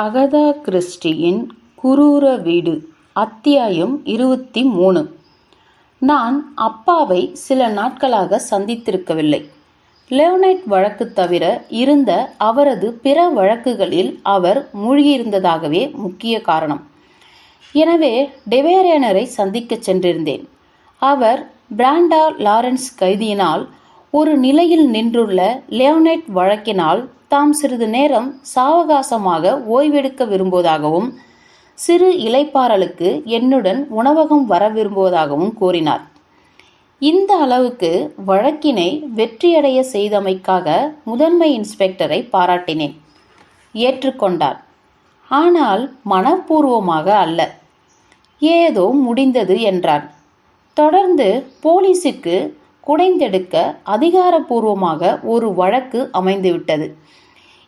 Agatha கிறிஸ்டியின் குரூர வீடு அத்தியாயம் இருபத்தி மூணு. நான் அப்பாவை சில நாட்களாக சந்தித்திருக்கவில்லை. லெவனைட் வழக்கு தவிர இருந்த அவரது பிற வழக்குகளில் அவர் மூழ்கியிருந்ததாகவே முக்கிய காரணம். எனவே டெவேரியனரை சந்திக்கச் சென்றிருந்தேன். அவர் பிராண்டா லாரன்ஸ் கைதியினால் ஒரு நிலையில் நின்றுள்ள லெவனைட் வழக்கினால் தாம் சிறிது நேரம் சாவகாசமாக ஓய்வெடுக்க விரும்புவதாகவும் சிறு இலைப்பாறலுக்கு என்னுடன் உணவகம் வர விரும்புவதாகவும் கூறினார். இந்த அளவுக்கு வழக்கினை வெற்றியடைய செய்தமைக்காக முதன்மை இன்ஸ்பெக்டரை பாராட்டினேன். ஏற்றுக்கொண்டார். ஆனால் மனப்பூர்வமாக அல்ல. ஏதோ முடிந்தது என்றார். தொடர்ந்து போலீசுக்கு குடைந்தெடுக்க அதிகாரப்பூர்வமாக ஒரு வழக்கு அமைந்துவிட்டது.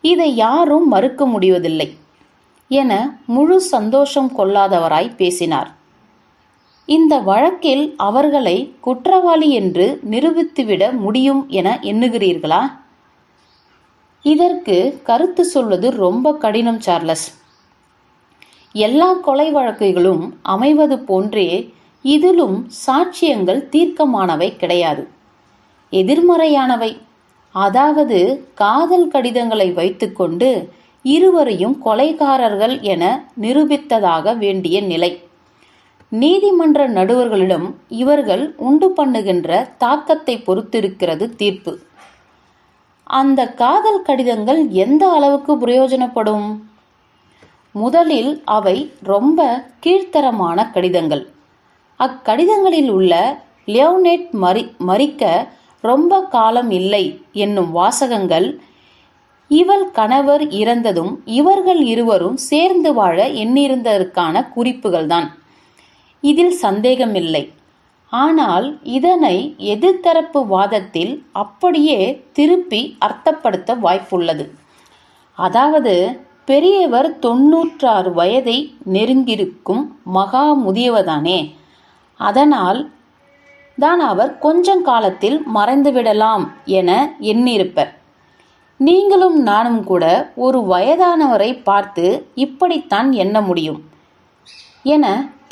இதை யாரும் மறுக்க முடிவதில்லை என முழு சந்தோஷம் கொள்ளாதவராய் பேசினார். இந்த வழக்கில் அவர்களை குற்றவாளி என்று நிரூபித்துவிட முடியும் என எண்ணுகிறீர்களா? இதற்கு கருத்து சொல்வது ரொம்ப கடினம் சார்லஸ். எல்லா கொலை வழக்குகளும் அமைவது போன்றே இதிலும் சாட்சியங்கள் தீர்க்கமானவை கிடையாது. எதிர்மறையானவை. அதாவது காதல் கடிதங்களை வைத்துக்கொண்டு இருவரையும் கொலைகாரர்கள் என நிரூபித்ததாக வேண்டிய நிலை. நீதிமன்ற நடுவர்களிடம் இவர்கள் உண்டு பண்ணுகின்ற தாக்கத்தை பொறுத்திருக்கிறது தீர்ப்பு. அந்த காதல் கடிதங்கள் எந்த அளவுக்கு பிரயோஜனப்படும்? முதலில் அவை ரொம்ப கீழ்த்தரமான கடிதங்கள். அக்கடிதங்களில் உள்ள லியோனேட் மறி மறிக்க ரொம்ப காலம் இல்லை என்னும் வாசகங்கள் இவள் கணவர் இறந்ததும் இவர்கள் இருவரும் சேர்ந்து வாழ எண்ணிருந்ததற்கான குறிப்புகள்தான். இதில் சந்தேகமில்லை. ஆனால் இதனை எதிர்த்தரப்பு வாதத்தில் அப்படியே திருப்பி அர்த்தப்படுத்த வாய்ப்புள்ளது. அதாவது பெரியவர் தொன்னூற்றாறு வயதை நெருங்கியிருக்கும் மகா முதியவதானே அதனால் தான் அவர் கொஞ்சம் காலத்தில் மறைந்துவிடலாம் என எண்ணியிருப்பர். நீங்களும் நானும் கூட ஒரு வயதானவரை பார்த்து இப்படித்தான் எண்ண முடியும் என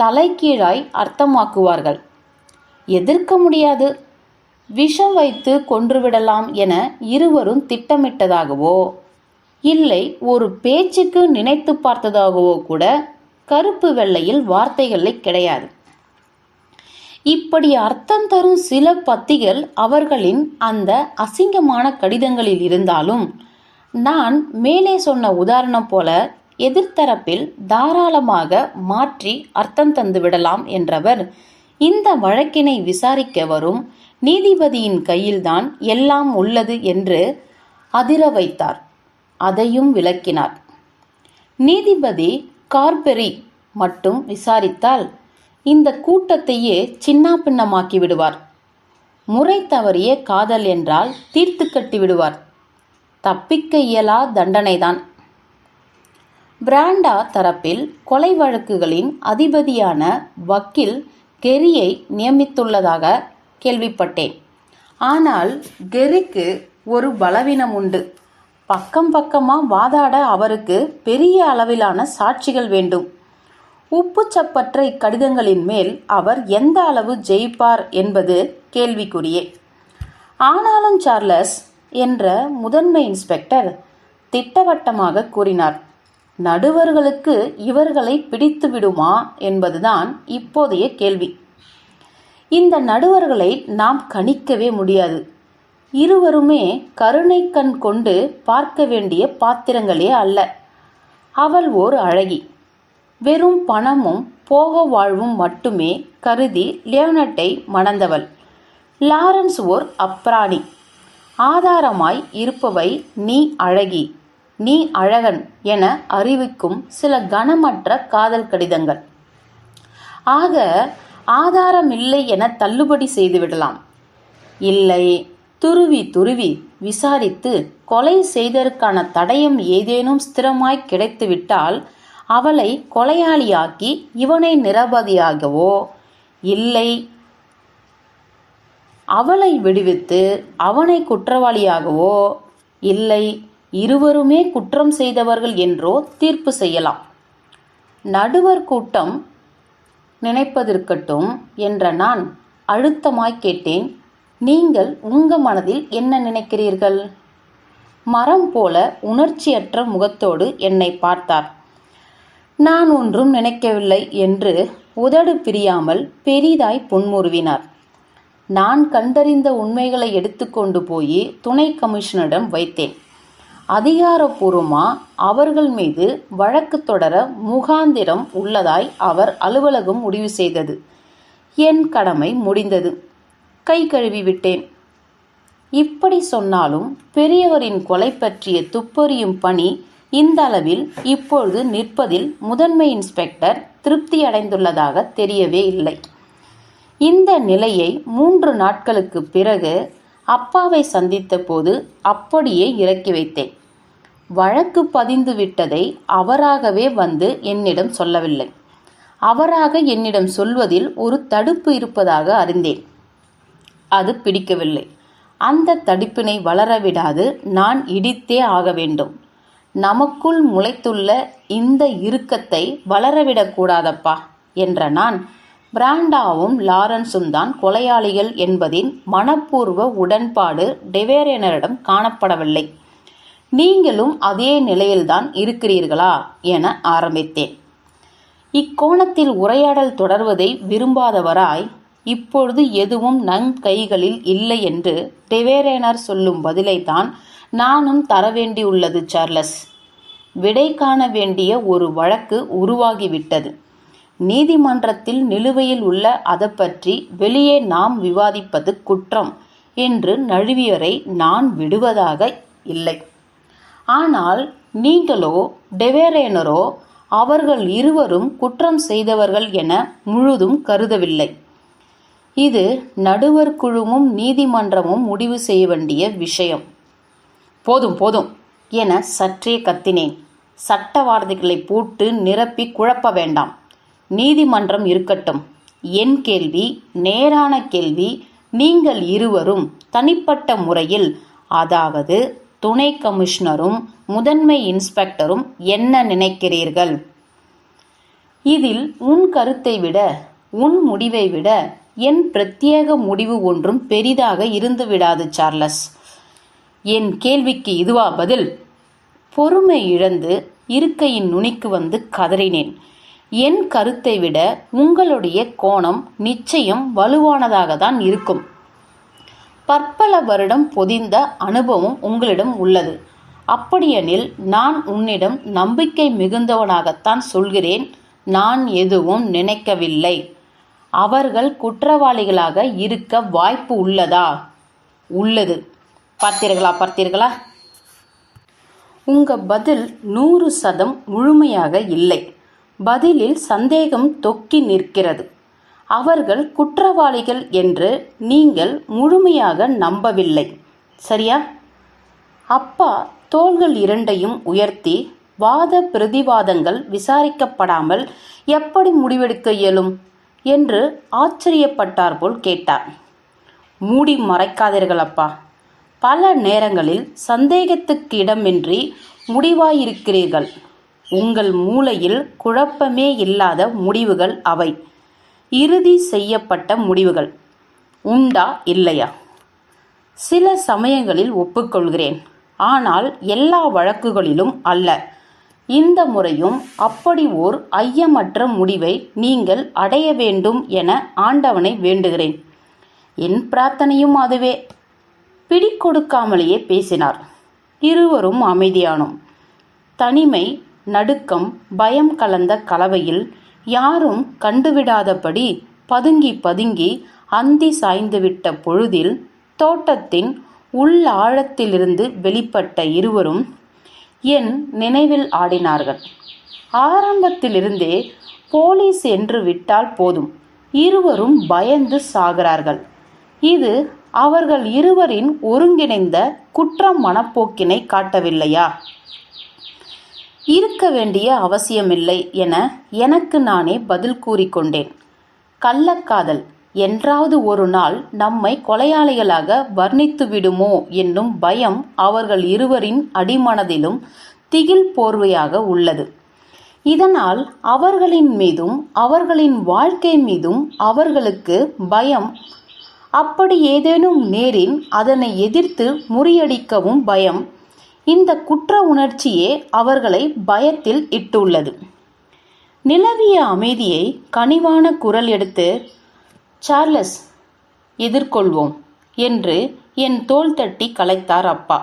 தலைகீழாய் அர்த்தமாக்குவார்கள். எதிர்க்க முடியாது. விஷம் வைத்து கொன்றுவிடலாம் என இருவரும் திட்டமிட்டதாகவோ இல்லை ஒரு பேச்சுக்கு நினைத்து பார்த்ததாகவோ கூட கருப்பு வெள்ளையில் வார்த்தைகளை கிடையாது. இப்படி அர்த்தம் தரும் சில பத்திகள் அவர்களின் அந்த அசிங்கமான கடிதங்களில் இருந்தாலும் நான் மேலே சொன்ன உதாரணம் போல எதிர்த்தரப்பில் தாராளமாக மாற்றி அர்த்தம் தந்து விடலாம் என்றவர் இந்த வழக்கினை விசாரிக்க வரும் நீதிபதியின் கையில்தான் எல்லாம் உள்ளது என்று அதிர வைத்தார். அதையும் விளக்கினார். நீதிபதி கார்பெரி மட்டும் விசாரித்தால் இந்த கூட்டத்தையே சின்னா பின்னமாக்கி விடுவார். முறை தவறிய காதல் என்றால் தீர்த்து கட்டி விடுவார். தப்பிக்க இயலா தண்டனைதான். பிராண்டா தரப்பில் கொலை வழக்குகளின் அதிபதியான வக்கீல் கெரியை நியமித்துள்ளதாக கேள்விப்பட்டேன். ஆனால் கெரிக்கு ஒரு பலவீனம் உண்டு. பக்கம் பக்கமாக வாதாட அவருக்கு பெரிய அளவிலான சாட்சிகள் வேண்டும். உப்புச்சப்பற்ற இக்கடிதங்களின் மேல் அவர் எந்த அளவு ஜெயிப்பார் என்பது கேள்விக்குரியே ஆனாலும் சார்லஸ் என்ற முதன்மை இன்ஸ்பெக்டர் திட்டவட்டமாக கூறினார் நடுவர்களுக்கு இவர்களை பிடித்து விடுமா என்பதுதான் இப்போதைய கேள்வி. இந்த நடுவர்களை நாம் கணிக்கவே முடியாது. இருவருமே கருணை கண் கொண்டு பார்க்க வேண்டிய பாத்திரங்களே அல்ல. அவள் ஓர் அழகி. வெறும் பணமும் போக வாழ்வும் மட்டுமே கருதி லியோனட்டை மணந்தவள். லாரன்ஸ் ஓர் அப்ராணி. ஆதாரமாய் இருப்பவை நீ அழகி நீ அழகன் என அறிவிக்கும் சில கனமற்ற காதல் கடிதங்கள். ஆக ஆதாரமில்லை என தள்ளுபடி செய்துவிடலாம் இல்லை துருவி துருவி விசாரித்து கொலை செய்ததற்கான தடயம் ஏதேனும் ஸ்திரமாய் கிடைத்துவிட்டால் அவளை கொலையாளியாக்கி இவனை நிரபதியாகவோ? இல்லை. அவளை விடுவித்து அவனை குற்றவாளியாகவோ? இல்லை. இருவருமே குற்றம் செய்தவர்கள் என்றோ தீர்ப்பு செய்யலாம். நடுவர் கூட்டம் நினைப்பதற்கட்டும் என்ற நான் அழுத்தமாய் கேட்டேன். நீங்கள் உங்க மனதில் என்ன நினைக்கிறீர்கள்? மரம் போல உணர்ச்சியற்ற முகத்தோடு என்னை பார்த்தார். நான் ஒன்றும் நினைக்கவில்லை என்று உதடு பிரியாமல் பெரிதாய் புன்முறுவினார். நான் கண்டறிந்த உண்மைகளை எடுத்துக்கொண்டு போய் துணை கமிஷனரிடம் வைத்தேன். அதிகாரப்பூர்வமா அவர்கள் மீது வழக்கு தொடர முகாந்திரம் உள்ளதாய் அவர் அலுவலகம் முடிவு செய்தது. என் கடமை முடிந்தது. கை கழுவி விட்டேன். இப்படி சொன்னாலும் பெரியவரின் கொலை பற்றிய துப்பறியும் பணி இந்த அளவில் இப்பொழுது நிற்பதில் முதன்மை இன்ஸ்பெக்டர் திருப்தி அடைந்துள்ளதாக தெரியவே இல்லை. இந்த நிலையை மூன்று நாட்களுக்கு பிறகு அப்பாவை சந்தித்த போது அப்படியே இறக்கி வைத்தேன். வழக்கு பதிந்து விட்டதை அவராகவே வந்து என்னிடம் சொல்லவில்லை. அவராக என்னிடம் சொல்வதில் ஒரு தடுப்பு இருப்பதாக அறிந்தேன். அது பிடிக்கவில்லை. அந்த தடுப்பினை வளரவிடாது நான் இடித்தே ஆக வேண்டும். நமக்குள் முளைத்துள்ள இந்த இறுக்கத்தை வளரவிடக்கூடாதப்பா என்ற நான். பிராண்டாவும் லாரன்ஸும் தான் கொலையாளிகள் என்பதின் மனப்பூர்வ உடன்பாடு டெவேரேனரிடம் காணப்படவில்லை. நீங்களும் அதே நிலையில்தான் இருக்கிறீர்களா என ஆரம்பித்தேன். இக்கோணத்தில் உரையாடல் தொடர்வதை விரும்பாதவராய் இப்பொழுது எதுவும் நம் கைகளில் இல்லை என்று டெவேரேனர் சொல்லும் பதிலைத்தான் நானும் தர வேண்டியுள்ளது சார்லஸ். விடை காண வேண்டிய ஒரு வழக்கு உருவாகிவிட்டது. நீதிமன்றத்தில் நிலுவையில் உள்ள அதை பற்றி வெளியே நாம் விவாதிப்பது குற்றம் என்று நழுவியரை நான் விடுவதாக இல்லை. ஆனால் நீங்களோ டெவேரேனரோ அவர்கள் இருவரும் குற்றம் செய்தவர்கள் என முழுதும் கருதவில்லை. இது நடுவர் குழுவும் நீதிமன்றமும் முடிவு செய்ய வேண்டிய விஷயம். போதும் போதும் என சற்றே கத்தினேன். சட்ட வார்த்தைகளை போட்டு நிரப்பி குழப்ப வேண்டாம். நீதிமன்றம் இருக்கட்டும். என் கேள்வி நேரான கேள்வி நீங்கள் இருவரும் தனிப்பட்ட முறையில் அதாவது துணை கமிஷனரும் முதன்மை இன்ஸ்பெக்டரும் என்ன நினைக்கிறீர்கள்? இதில் உன் கருத்தை விட உன் முடிவை விட என் பிரத்யேக முடிவு ஒன்றும் பெரிதாக இருந்துவிடாது சார்லஸ். என் கேள்விக்கு இதுவா பதில். பொறுமை இழந்து இருக்கையின் நுனிக்கு வந்து கதறினேன். என் கருத்தை விட உங்களுடைய கோணம் நிச்சயம் வலுவானதாக தான் இருக்கும். பற்பல வருடம் பொதிந்த அனுபவம் உங்களிடம் உள்ளது. அப்படியெனில் நான் உன்னிடம் நம்பிக்கை மிகுந்தவனாகத்தான் சொல்கிறேன். நான் எதுவும் நினைக்கவில்லை. அவர்கள் குற்றவாளிகளாக இருக்க வாய்ப்பு உள்ளதா? உள்ளது. பார்த்தீர்களா பார்த்தீர்களா? உங்க பதில் நூறு சதம் முழுமையாக இல்லை. பதிலில் சந்தேகம் தொக்கி நிற்கிறது. அவர்கள் குற்றவாளிகள் என்று நீங்கள் முழுமையாக நம்பவில்லை. சரியா? அப்பா தோள்கள் இரண்டையும் உயர்த்தி வாத பிரதிவாதங்கள் விசாரிக்கப்படாமல் எப்படி முடிவெடுக்க இயலும் என்று ஆச்சரியப்பட்டார் போல் கேட்டார். மூடி மறைக்காதீர்கள் அப்பா பல நேரங்களில் சந்தேகத்துக்கு இடமின்றி முடிவாயிருக்கிறீர்கள். உங்கள் மூளையில் குழப்பமே இல்லாத முடிவுகள் அவை. இறுதி செய்யப்பட்ட முடிவுகள். உண்டா இல்லையா? சில சமயங்களில் ஒப்புக்கொள்கிறேன். ஆனால் எல்லா வழக்குகளிலும் அல்ல. இந்த முறையும் அப்படி ஓர் ஐயமற்ற முடிவை நீங்கள் அடைய வேண்டும் என ஆண்டவனை வேண்டுகிறேன். என் பிரார்த்தனையும் அதுவே. பிடிக்கொடுக்காமலேயே பேசினார். இருவரும் அமைதியானோம். தனிமை நடுக்கம் பயம் கலந்த கலவையில் யாரும் கண்டுவிடாதபடி பதுங்கி பதுங்கி அந்தி சாய்ந்துவிட்ட பொழுதில் தோட்டத்தின் உள் ஆழத்திலிருந்து வெளிப்பட்ட இருவரும் என் நினைவில் ஆடினார்கள். ஆரம்பத்திலிருந்தே போலீஸ் என்று விட்டால் போதும். இருவரும் பயந்து சாகிறார்கள். இது அவர்கள் இருவரின் ஒருங்கிணைந்த குற்ற மனப்போக்கினை காட்டவில்லையா? இருக்க வேண்டிய அவசியமில்லை என எனக்கு நானே பதில் கூறிக்கொண்டேன். கள்ளக்காதல் என்றாவது ஒரு நாள் நம்மை கொலையாளிகளாக வர்ணித்து விடுமோ என்னும் பயம் அவர்கள் இருவரின் அடிமனதிலும் திகில் போர்வையாக உள்ளது. இதனால் அவர்களின் மீதும் அவர்களின் வாழ்க்கை மீதும் அவர்களுக்கு பயம் அப்படி ஏதேனும் நேரின் அதனை எதிர்த்து முறியடிக்கவும் பயம். இந்த குற்ற உணர்ச்சியே அவர்களை பயத்தில் இட்டுள்ளது. நிலவிய அமைதியை கனிவான குரல் எடுத்து சார்லஸ் எதிர்கொள்வோம் என்று என் தோல் தட்டி கலைத்தார் அப்பா.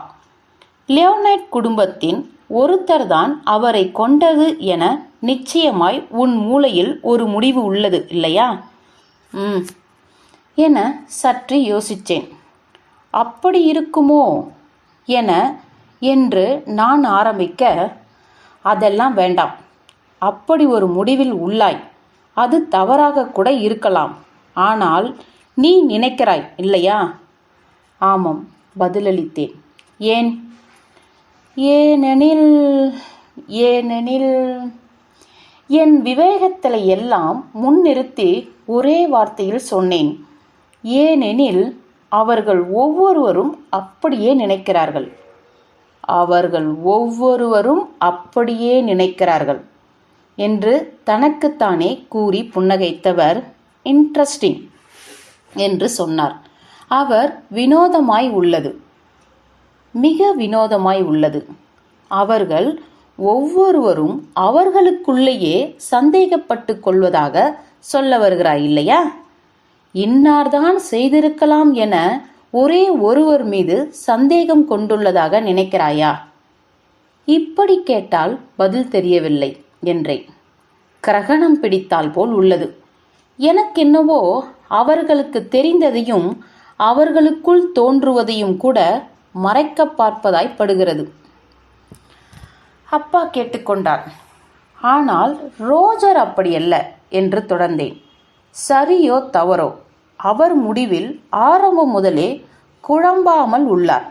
லியோனைட் குடும்பத்தின் ஒருத்தர்தான் அவரை கொண்டது என நிச்சயமாய் உன் மூளையில் ஒரு முடிவு உள்ளது இல்லையா? ம் என சற்று யோசித்தேன். அப்படி இருக்குமோ? என என்று நான் ஆரம்பிக்க அதெல்லாம் வேண்டாம். அப்படி ஒரு முடிவில் உள்ளாய். அது தவறாக கூட இருக்கலாம். ஆனால் நீ நினைக்கிறாய் இல்லையா? ஆமாம் பதிலளித்தேன். ஏன்? ஏனெனில் ஏனெனில் என் விவேகத்தில் எல்லாம் முன்னிறுத்தி ஒரே வார்த்தையில் சொன்னேன். ஏனெனில் அவர்கள் ஒவ்வொருவரும் அப்படியே நினைக்கிறார்கள். அவர்கள் ஒவ்வொருவரும் அப்படியே நினைக்கிறார்கள் என்று தனக்குத்தானே கூறி புன்னகைத்தவர் இன்ட்ரெஸ்டிங் என்று சொன்னார். அவர் வினோதமாய் உள்ளது. மிக வினோதமாய் உள்ளது. அவர்கள் ஒவ்வொருவரும் அவர்களுக்குள்ளேயே சந்தேகப்பட்டு கொள்வதாக சொல்ல வருகிறாய் இல்லையா? இன்னார்தான் செய்திருக்கலாம் என ஒரே ஒருவர் மீது சந்தேகம் கொண்டுள்ளதாக நினைக்கிறாயா? இப்படி கேட்டால் பதில் தெரியவில்லை என்றேன். கிரகணம் பிடித்தால் போல் உள்ளது. எனக்கென்னவோ அவர்களுக்கு தெரிந்ததையும் அவர்களுக்குள் தோன்றுவதையும் கூட மறைக்க பார்ப்பதாய் படுகிறது. அப்பா கேட்டுக்கொண்டார் ஆனால் ரோஜர் அப்படியல்ல என்று தொடர்ந்தேன். சரியோ தவறோ? அவர் முடிவில் ஆரம்பம் முதலே குழம்பாமல் உள்ளார்.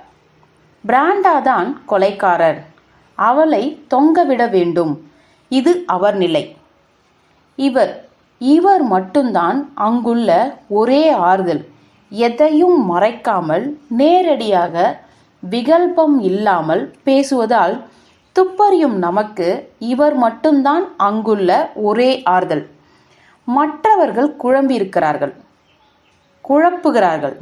பிராண்டா தான் கொலைக்காரர். அவளை தொங்கவிட வேண்டும். இது அவர் நிலை. இவர் இவர் மட்டும்தான் அங்குள்ள ஒரே ஆறுதல். எதையும் மறைக்காமல் நேரடியாக விகல்பம் இல்லாமல் பேசுவதால் துப்பறியும் நமக்கு இவர் மட்டும்தான் அங்குள்ள ஒரே ஆறுதல். மற்றவர்கள் குழம்பியிருக்கிறார்கள். குழப்புகிறார்கள்.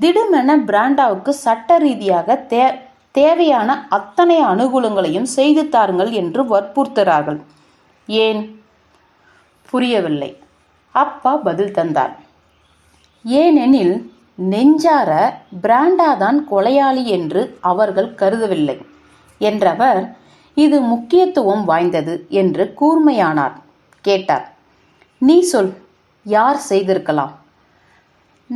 திடுமென பிராண்டாவுக்கு சட்ட ரீதியாக தே தேவையான அத்தனை அனுகூலங்களையும் செய்து தாருங்கள் என்று வற்புறுத்துகிறார்கள். ஏன்? புரியவில்லை. அப்பா பதில் தந்தார். ஏனெனில் நெஞ்சார பிராண்டாதான் கொலையாளி என்று அவர்கள் கருதவில்லை என்றவர் இது முக்கியத்துவம் வாய்ந்தது என்று கூர்மையானார். கேட்டார். நீ சொல் யார் செய்திருக்கலாம்?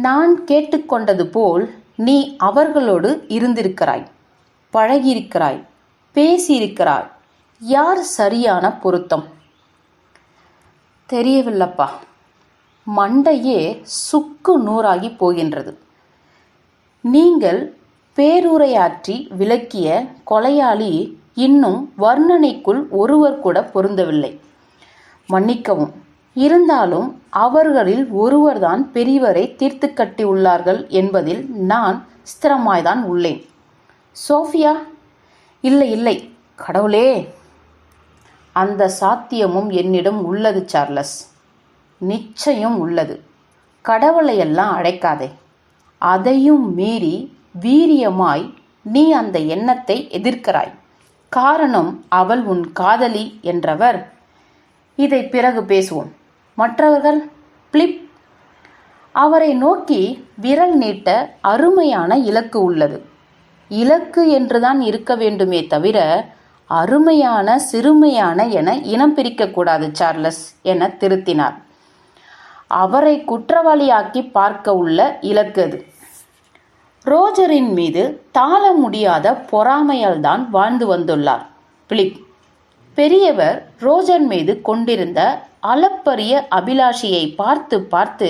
நான் கேட்டுக்கொண்டது போல் நீ அவர்களோடு இருந்திருக்கிறாய் பழகியிருக்கிறாய் பேசியிருக்கிறாய். யார் சரியான பொருத்தம்? தெரியவில்லப்பா. மண்டையே சுக்கு நூறாகி போகின்றது. நீங்கள் பேருரையாற்றி விளக்கிய கொலையாளி இன்னும் வர்ணனைக்குள் ஒருவர் கூட பொருந்தவில்லை. மன்னிக்கவும் இருந்தாலும் அவர்களில் ஒருவர்தான் பெரியவரை தீர்த்து கட்டியுள்ளார்கள் என்பதில் நான் ஸ்திரமாய்தான் உள்ளேன். சோஃபியா இல்லை இல்லை கடவுளே! அந்த சாத்தியமும் என்னிடம் உள்ளது சார்லஸ். நிச்சயம் உள்ளது. கடவுளையெல்லாம் அழைக்காதே. அதையும் மீறி வீரியமாய் நீ அந்த எண்ணத்தை எதிர்க்கிறாய். காரணம் அவள் உன் காதலி என்றவர். இதை பிறகு பேசுவோம். மற்றவர்கள் பிளிப். அவரை நோக்கி விரல் நீட்ட அருமையான இலக்கு உள்ளது. இலக்கு என்றுதான் இருக்க வேண்டுமே தவிர அருமையான சிறுமையான என இனம் பிரிக்கக்கூடாது சார்லஸ் என திருத்தினார். அவரை குற்றவாளியாக்கி பார்க்க உள்ள இலக்கு அது. ரோஜரின் மீது தாழ முடியாத பொறாமையால் தான் வாழ்ந்து வந்துள்ளார் பிலிப் பெரியவர் ரோஜர் மீது கொண்டிருந்த அளப்பரிய அபிலாஷியை பார்த்து பார்த்து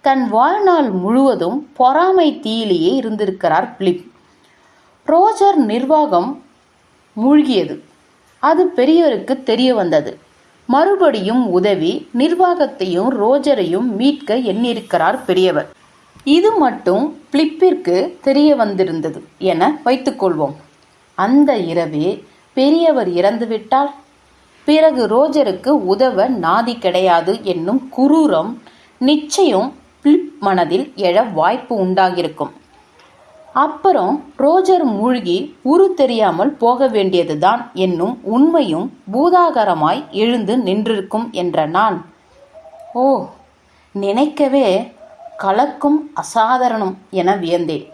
தன் வாழ்நாள் முழுவதும் பொறாமை தீயிலேயே இருந்திருக்கிறார் பிலிப். ரோஜர் நிர்வாகம் மூழ்கியது. அது பெரியவருக்கு தெரிய வந்தது. மறுபடியும் உதவி நிர்வாகத்தையும் ரோஜரையும் மீட்க எண்ணியிருக்கிறார் பெரியவர். இது மட்டும் பிளிப்பிற்கு தெரிய வந்திருந்தது என வைத்துக்கொள்வோம். அந்த இரவே பெரியவர் இறந்துவிட்டால் பிறகு ரோஜருக்கு உதவ நாதி கிடையாது என்னும் குரூரம் நிச்சயம் பிலிப் மனதில் எழ வாய்ப்பு உண்டாகியிருக்கும் அப்புறம் ரோஜர் மூழ்கி உரு தெரியாமல் போக வேண்டியதுதான் என்னும் உண்மையும் பூதாகரமாய் எழுந்து நின்றிருக்கும் என்ற நான். ஓ நினைக்கவே கலக்கும் அசாதாரணம் என வியந்தேன்.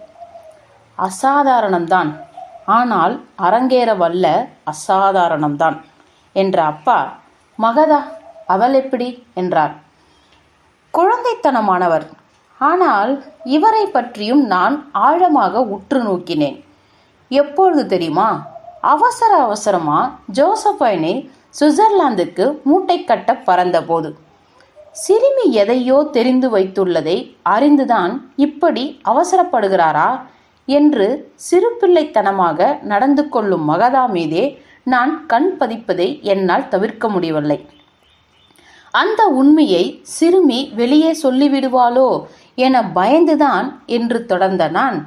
அசாதாரணம்தான். ஆனால் அரங்கேற வல்ல அசாதாரணம்தான். என்ற அப்பா மகதா அவள் எப்படி? என்றார். குழந்தைத்தனமானவர். ஆனால் இவரை பற்றியும் நான் ஆழமாக உற்று நோக்கினேன். எப்பொழுது தெரியுமா? அவசர அவசரமா ஜோசப்பைனை சுவிட்சர்லாந்துக்கு மூட்டை கட்ட பறந்தபோது. சிறுமி எதையோ தெரிந்து வைத்துள்ளதை அறிந்துதான் இப்படி அவசரப்படுகிறாரா என்று சிறுபிள்ளைத்தனமாக நடந்து கொள்ளும் மகதா மீதே நான் கண் பதிப்பதை என்னால் தவிர்க்க முடியவில்லை. அந்த உண்மையை சிறுமி வெளியே சொல்லிவிடுவாளோ என பயந்துதான் என்று தொடர்ந்த நான்.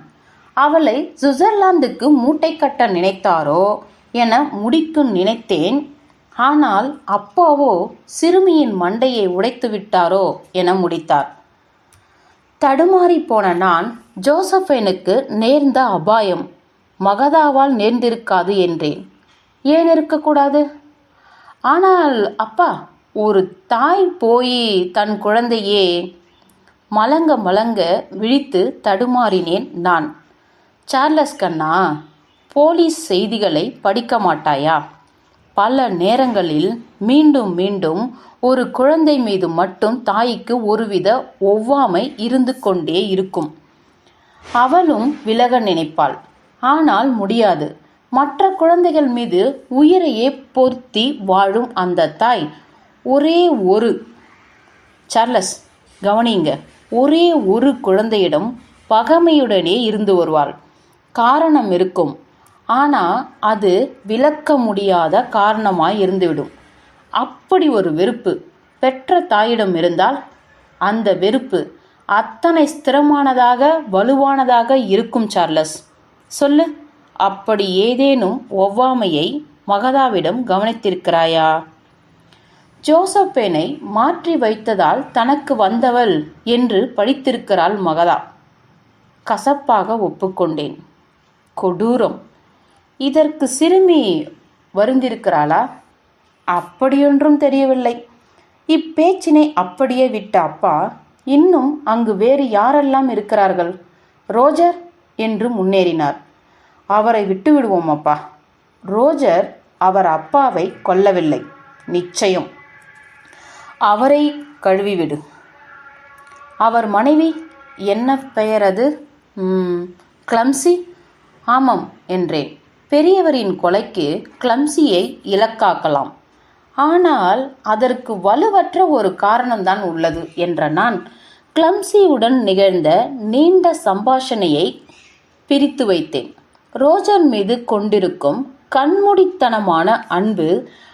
அவளை சுவிட்சர்லாந்துக்கு மூட்டை கட்ட நினைத்தாரோ என முடிக்கும் நினைத்தேன். ஆனால் அப்பாவோ சிறுமியின் மண்டையை உடைத்து விட்டாரோ என முடித்தார். தடுமாறி போன நான் ஜோசஃபைனுக்கு நேர்ந்த அபாயம் மகதாவால் நேர்ந்திருக்காது என்றேன். ஏன் இருக்கக்கூடாது? ஆனால் அப்பா ஒரு தாய் போய் தன் குழந்தையே மலங்க மலங்க விழித்து தடுமாறினேன் நான். சார்லஸ் கண்ணா போலீஸ் செய்திகளை படிக்க மாட்டாயா? பல நேரங்களில் மீண்டும் மீண்டும் ஒரு குழந்தை மீது மட்டும் தாய்க்கு ஒருவித ஒவ்வாமை இருந்து கொண்டே இருக்கும். அவளும் விலக நினைப்பாள். ஆனால் முடியாது. மற்ற குழந்தைகள் மீது உயிரையே பொருத்தி வாழும் அந்த தாய். ஒரே ஒரு. சார்லஸ் கவனிங்க ஒரே ஒரு குழந்தையிடம் பகமையுடனே இருந்து வருவாள். காரணம் இருக்கும். ஆனால் அது விளக்க முடியாத காரணமாய் இருந்துவிடும். அப்படி ஒரு வெறுப்பு பெற்ற தாயிடம் இருந்தால் அந்த வெறுப்பு அத்தனை ஸ்திரமானதாக வலுவானதாக இருக்கும் சார்லஸ். சொல்லு. அப்படி ஏதேனும் ஒவ்வாமையை மகதாவிடம் கவனித்திருக்கிறாயா? ஜோசப்பேனை மாற்றி வைத்ததால் தனக்கு வந்தவள் என்று படித்திருக்கிறாள் மகதா. கசப்பாக ஒப்புக்கொண்டேன். கொடூரம். இதற்கு சிறுமி வருந்திருக்கிறாளா? அப்படியொன்றும் தெரியவில்லை. இப்பேச்சினை அப்படியே விட்ட அப்பா இன்னும் அங்கு வேறு யாரெல்லாம் இருக்கிறார்கள்? ரோஜர் என்று முன்னேறினார். அவரை விட்டுவிடுவோம் அப்பா ரோஜர் அவர் அப்பாவை கொல்லவில்லை. நிச்சயம். அவரை கழுவிவிடு. அவர் மனைவி என்ன பெயர் அது? கிளம்சி? ஆமாம் என்றேன். பெரியவரின் கொலைக்கு கிளம்சியை இலக்காக்கலாம். ஆனால் அதற்கு வலுவற்ற ஒரு காரணம்தான் உள்ளது என்ற நான் கிளம்சியுடன் நிகழ்ந்த நீண்ட சம்பாஷணையை பிரித்து வைத்தேன். ரோஜர் மீது கொண்டிருக்கும் கண்மூடித்தனமான அன்பு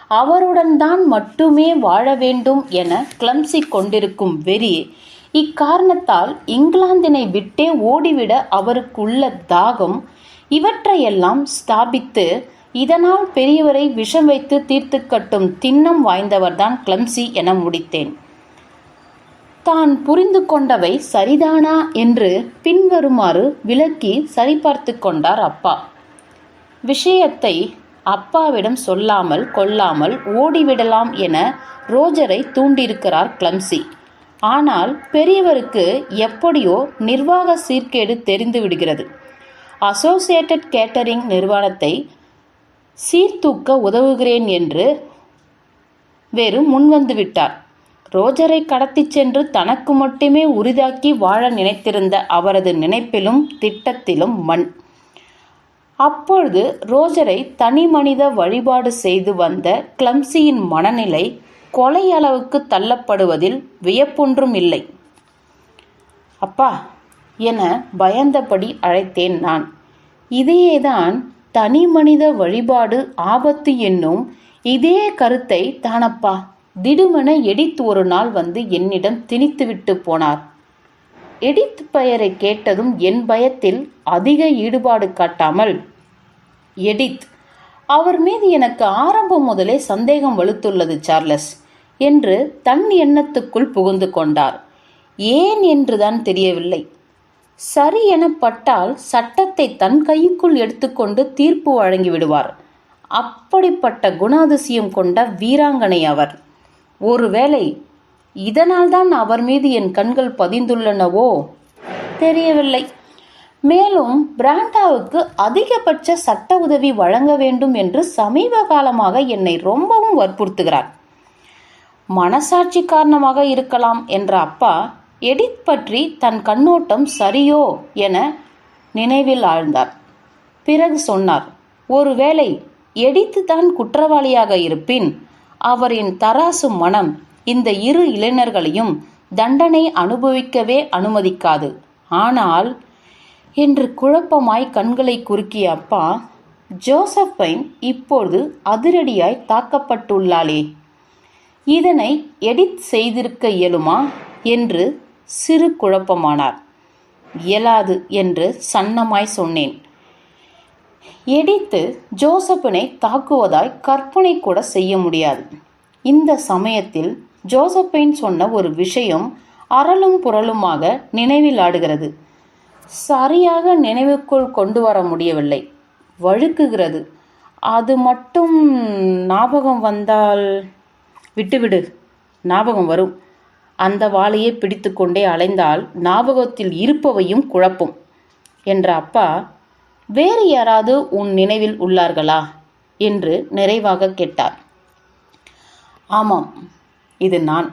அவருடன் தான் மட்டுமே வாழ வேண்டும் என கிளம்சி கொண்டிருக்கும் வெறி இக்காரணத்தால் இங்கிலாந்தினை விட்டே ஓடிவிட அவருக்குள்ள தாகம் இவற்றையெல்லாம் ஸ்தாபித்து இதனால் பெரியவரை விஷம் வைத்து தீர்த்து கட்டும் திண்ணம் வாய்ந்தவர்தான் கிளம்சி என முடித்தேன். தான் புரிந்து கொண்டவை சரிதானா? என்று பின்வருமாறு விளக்கி சரிபார்த்து கொண்டார் அப்பா. விஷயத்தை அப்பாவிடம் சொல்லாமல் கொள்ளாமல் ஓடிவிடலாம் என ரோஜரை தூண்டியிருக்கிறார் கிளம்சி. ஆனால் பெரியவருக்கு எப்படியோ நிர்வாக சீர்கேடு தெரிந்து விடுகிறது. அசோசியேட்டட் கேட்டரிங் நிறுவனத்தை சீர்தூக்க உதவுகிறேன் என்று வேறு முன்வந்துவிட்டார் ரோஜரை கடத்திச் சென்று தனக்கு மட்டுமே உரிதாக்கி வாழ நினைத்திருந்த அவரது நினைப்பிலும் திட்டத்திலும் மண். அப்பொழுது ரோஜரை தனி மனித வழிபாடு செய்து வந்த கிளம்சியின் மனநிலை கொலை அளவுக்கு தள்ளப்படுவதில் வியப்பொன்றும் இல்லை. அப்பா என பயந்தபடி அழைத்தேன் நான். இதையேதான் தனி மனித வழிபாடு ஆபத்து என்னும் இதே கருத்தை தானப்பா திடுமென எடித் ஒரு நாள் வந்து என்னிடம் திணித்துவிட்டு போனார். எடித் பெயரை கேட்டதும் என் பயத்தில் அதிக ஈடுபாடு காட்டாமல் எடித் அவர் மீது எனக்கு ஆரம்பம் முதலே சந்தேகம் வலுத்துள்ளது சார்லஸ் என்று தன் எண்ணத்துக்குள் புகுந்து கொண்டார். ஏன் என்றுதான் தெரியவில்லை. சரி எனப்பட்டால் சட்டத்தை தன் கைக்குள் எடுத்துக்கொண்டு தீர்ப்பு வழங்கி விடுவார் அப்படிப்பட்ட குணாதிசயம் கொண்ட வீராங்கனை அவர். ஒருவேளை இதனால்தான் அவர் மீது என் கண்கள் பதிந்துள்ளனவோ? தெரியவில்லை. மேலும் பிராண்டாவுக்கு அதிகபட்ச சட்ட உதவி வழங்க வேண்டும் என்று சமீப காலமாக என்னை ரொம்பவும் வற்புறுத்துகிறார். மனசாட்சி காரணமாக இருக்கலாம் என்ற அப்பா எடித் பற்றி தன் கண்ணோட்டம் சரியோ என நினைவில் ஆழ்ந்தார். பிறகு சொன்னார் ஒருவேளை எடித்து தான் குற்றவாளியாக இருப்பின். அவரின் தராசு மனம் இந்த இரு இளைஞர்களையும் தண்டனை அனுபவிக்கவே அனுமதிக்காது. ஆனால் என்று குழப்பமாய் கண்களை குறுக்கிய அப்பா ஜோசப்பைன் இப்போது அதிரடியாய் தாக்கப்பட்டுள்ளாளே. இதனை எடிட் செய்திருக்க இயலுமா? என்று சிறு குழப்பமானார். இயலாது என்று சன்னமாய் சொன்னேன். எடித்து ஜோசப்பினை தாக்குவதாய் கற்பனை கூட செய்ய முடியாது. இந்த சமயத்தில் ஜோசப்பைன் சொன்ன ஒரு விஷயம் அரலும் புரளுமாக நினைவில் ஆடுகிறது. சரியாக நினைவுக்குள் கொண்டு வர முடியவில்லை. வழுக்குகிறது. அது மட்டும் ஞாபகம் வந்தால் விட்டுவிடு. ஞாபகம் வரும். அந்த வாளையே பிடித்து கொண்டே அலைந்தால் ஞாபகத்தில் இருப்பவையும் குழப்பும். என்ற அப்பா வேறு யாராவது உன் நினைவில் உள்ளார்களா? என்று நிறைவாக கேட்டார். ஆமாம் இது நான்.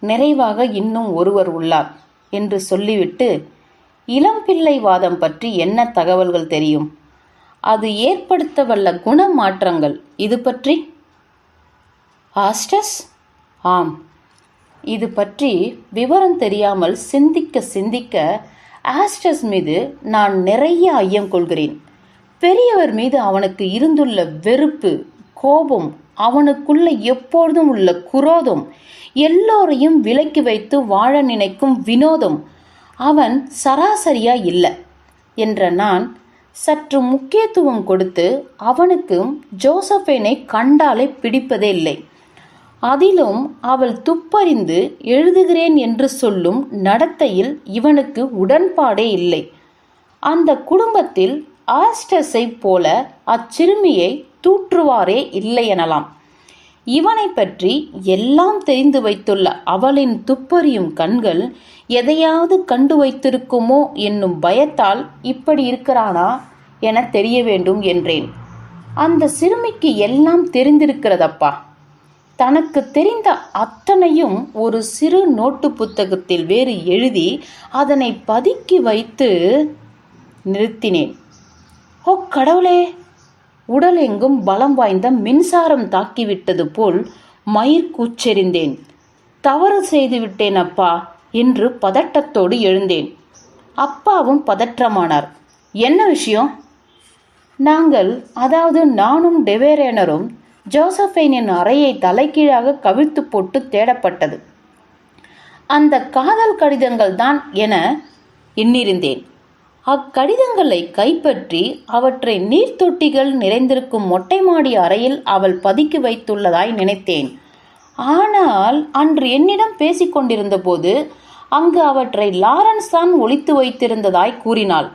நிறைவாக இன்னும் ஒருவர் உள்ளார் என்று சொல்லிவிட்டு இளம்பிள்ளை வாதம் பற்றி என்ன தகவல்கள் தெரியும்? அது ஏற்படுத்த வல்ல குண மாற்றங்கள் இது பற்றி? ஆஸ்டஸ்? ஆம் இது பற்றி விவரம் தெரியாமல் சிந்திக்க சிந்திக்க ஆஸ்டஸ் மீது நான் நிறைய ஐயம் கொள்கிறேன். பெரியவர் மீது அவனுக்கு இருந்துள்ள வெறுப்பு கோபம் அவனுக்குள்ள எப்பொழுதும் உள்ள குரோதம் எல்லோரையும் விலக்கி வைத்து வாழ நினைக்கும் வினோதம் அவன் சராசரியா இல்லை என்ற நான் சற்று முக்கியத்துவம் கொடுத்து அவனுக்கும் ஜோசப்பேனை கண்டாலே பிடிப்பதே இல்லை. அதிலும் அவள் துப்பறிந்து எழுதுகிறேன் என்று சொல்லும் நடத்தையில் இவனுக்கு உடன்பாடே இல்லை. அந்த குடும்பத்தில் ஆஸ்டஸை போல அச்சிறுமியை தூற்றுவாரே இல்லை எனலாம். இவனை பற்றி எல்லாம் தெரிந்து வைத்துள்ள அவளின் துப்பறியும் கண்கள் எதையாவது கண்டு வைத்திருக்குமோ என்னும் பயத்தால் இப்படி இருக்கிறானா என தெரிய வேண்டும் என்றேன். அந்த சிறுமிக்கு எல்லாம் தெரிந்திருக்கிறதப்பா? தனக்கு தெரிந்த அத்தனையும் ஒரு சிறு நோட்டு புத்தகத்தில் வேறு எழுதி அதனை பதுக்கி வைத்து நிறுத்தினேன். ஓ கடவுளே! உடல் எங்கும் பலம் வாய்ந்த மின்சாரம் தாக்கிவிட்டது போல் மயிர் கூச்செறிந்தேன். தவறு செய்துவிட்டேன் அப்பா என்று பதட்டத்தோடு எழுந்தேன். அப்பாவும் பதற்றமானார். என்ன விஷயம்? நாங்கள் அதாவது நானும் டெவேரேனரும் ஜோசஃபைனின் அறையை தலைகீழாக கவிழ்த்து போட்டு தேடப்பட்டது. அந்த காதல் கடிதங்கள் தான் என எண்ணிருந்தேன் அக்கடிதங்களை கைப்பற்றி அவற்றை நீர்த்தொட்டிகள் நிறைந்திருக்கும் மொட்டை மாடி அறையில் அவள் பதுக்கி வைத்துள்ளதாய் நினைத்தேன். ஆனால் அன்று என்னிடம் பேசிக்கொண்டிருந்த போது அங்கு அவற்றை லாரன்ஸ் தான் ஒழித்து வைத்திருந்ததாய் கூறினாள்.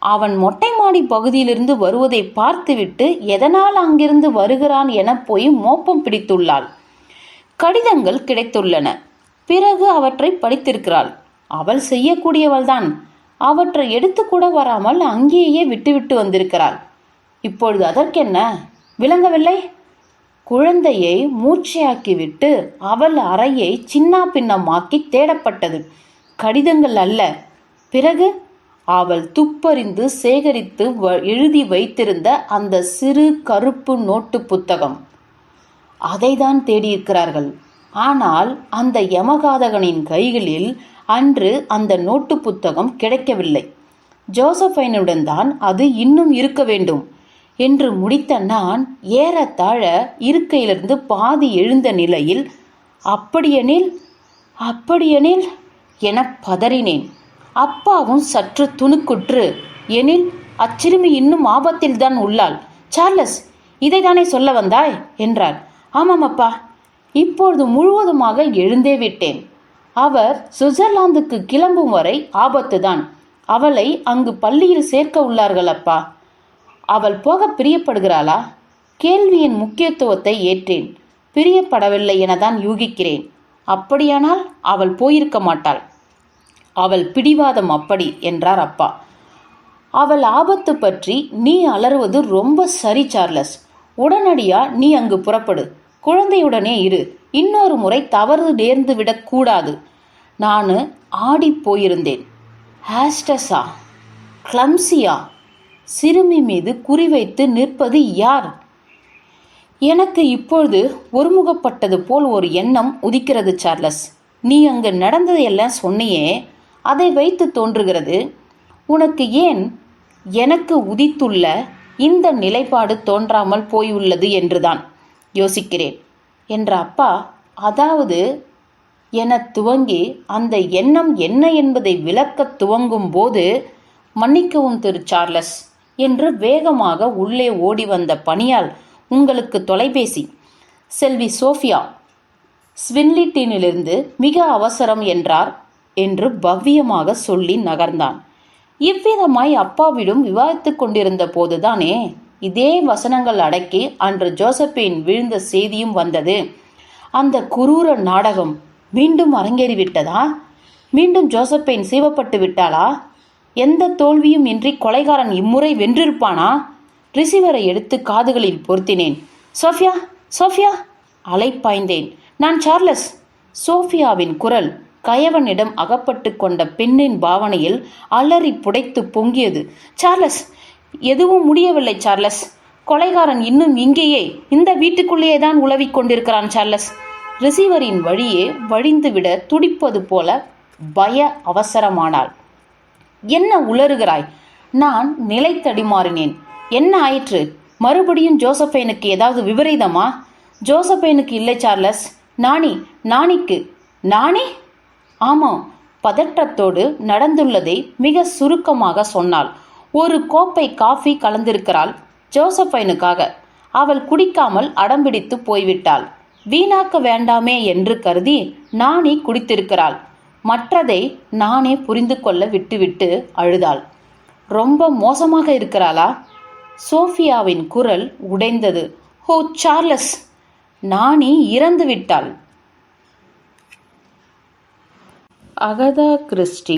அவன் மொட்டை மாடி பகுதியிலிருந்து வருவதை பார்த்துவிட்டு எதனால் அங்கிருந்து வருகிறான் என போய் மோப்பம் பிடித்துள்ளாள். கடிதங்கள் கிடைத்துள்ளன. பிறகு அவற்றை படித்திருக்கிறாள். அவள் செய்யக்கூடியவள்தான். அவற்றை எடுத்துக்கூட வராமல் அங்கேயே விட்டுவிட்டு வந்திருக்கிறாள். இப்பொழுது அதற்கென்ன? விளங்கவில்லை? குழந்தையை மூச்சையாக்கிவிட்டு அவள் அறையை சின்ன பின்னமாக்கி தேடப்பட்டது. கடிதங்கள் அல்ல. பிறகு? அவள் துப்பறிந்து சேகரித்து வ- எழுதி வைத்திருந்த அந்த சிறு கருப்பு நோட்டு புத்தகம். அதைதான் தேடியிருக்கிறார்கள். ஆனால் அந்த யமகாதகனின் கைகளில் அன்று அந்த நோட்டு புத்தகம் கிடைக்கவில்லை. ஜோசஃபைனுடன் தான் அது இன்னும் இருக்க வேண்டும் என்று முடித்த நான் ஏறத்தாழ இருக்கையிலிருந்து பாதி எழுந்த நிலையில் அப்படியெனில் அப்படியெனில் என பதறினேன். அப்பாவும் சற்று துணுக்குற்று. எனில் அச்சிறுமி இன்னும் ஆபத்தில்தான் உள்ளாள். சார்லஸ் இதைத்தானே சொல்ல வந்தாய்? என்றார். ஆமாம் அப்பா இப்பொழுது முழுவதுமாக எழுந்தே விட்டேன். அவர் சுவிட்சர்லாந்துக்கு கிளம்பும் வரை ஆபத்துதான். அவளை அங்கு பள்ளியில் சேர்க்க உள்ளார்கள் அப்பா அவள் போக பிரியப்படுகிறாளா? கேள்வியின் முக்கியத்துவத்தை ஏற்றேன். பிரியப்படவில்லை எனதான் யூகிக்கிறேன். அப்படியானால் அவள் போயிருக்க மாட்டாள். அவள் பிடிவாதம் அப்படி என்றார் அப்பா. அவள் ஆபத்து பற்றி நீ அலறுவது ரொம்ப சரி சார்லஸ். உடனடியா நீ அங்கு புறப்படு. குழந்தையுடனே இரு. இன்னொரு முறை தவறு நேர்ந்து விடக்கூடாது நான் ஆடி போயிருந்தேன். ஹாஸ்டஸா? கிளம்சியா? சிறுமி மீது குறிவைத்து நிற்பது யார்? எனக்கு இப்பொழுது ஒருமுகப்பட்டது போல் ஒரு எண்ணம் உதிக்கிறது சார்லஸ். நீ அங்கு நடந்ததையெல்லாம் சொன்னியே அதை வைத்து தோன்றுகிறது. உனக்கு ஏன் எனக்கு உதித்துள்ள இந்த நிலைப்பாடு தோன்றாமல் போயுள்ளது என்றுதான் யோசிக்கிறேன். என்ற அப்பா அதாவது என துவங்கி அந்த எண்ணம் என்ன என்பதை விளக்கத் துவங்கும் போது மன்னிக்கவும் திரு சார்லஸ் என்று வேகமாக உள்ளே ஓடி வந்த பணியால் உங்களுக்கு தொலைபேசி. செல்வி சோஃபியா ஸ்வின்லிட்டினிலிருந்து மிக அவசரம் என்றார். என்று பவ்யமாக சொல்லி நகர்ந்தான். இவ்விதமாய் அப்பாவிடம் விவாதித்துக் கொண்டிருந்த போதுதானே இதே வசனங்கள் அடக்கி அன்று ஜோசப்பின் விழுந்த செய்தியும் வந்தது. அந்த குரூர நாடகம் மீண்டும் அரங்கேறிவிட்டதா? மீண்டும் ஜோசப்பைன் சீவப்பட்டு விட்டாளா? எந்த தோல்வியும் இன்றி கொலைகாரன் இம்முறை வென்றிருப்பானா? ரிசீவரை எடுத்து காதுகளில் பொருத்தினேன். Sofia Sofia அலைப்பாய்ந்தேன். நான் சார்லஸ் சோஃபியாவின் குரல் கயவனிடம் அகப்பட்டு கொண்ட பெண்ணின் பாவனையில் அலறி புடைத்து பொங்கியது. சார்லஸ் எதுவும் முடியவில்லை சார்லஸ். கொலைகாரன் இன்னும் இங்கேயே. இந்த வீட்டுக்குள்ளேயே தான் உலவிக் கொண்டிருக்கிறான் சார்லஸ். ரிசீவரின் வழியே வழிந்துவிட துடிப்பது போல பய அவசரமானாள். என்ன உளறுகிறாய்? நான் நிலை தடிமாறினேன். என்ன ஆயிற்று? மறுபடியும் ஜோசப்பைனுக்கு ஏதாவது விபரீதமா? ஜோசப்பைனுக்கு இல்லை சார்லஸ். நாணி நாணிக்கு நாணி ஆமாம் பதற்றத்தோடு நடந்துள்ளதை மிக சுருக்கமாக சொன்னாள். ஒரு கோப்பை காஃபி கலந்திருக்கிறாள் ஜோசப்பைனுக்காக அவள் குடிக்காமல் அடம்பிடித்து போய்விட்டாள். வீணாக்க வேண்டாமே என்று கருதி நாணி குடித்திருக்கிறாள். மற்றதை நானே புரிந்து கொள்ள விட்டுவிட்டு அழுதாள். ரொம்ப மோசமாக இருக்கிறாளா? சோஃபியாவின் குரல் உடைந்தது. ஹோ சார்லஸ்! நாணி இறந்து விட்டாள் அகதா கிறிஸ்டி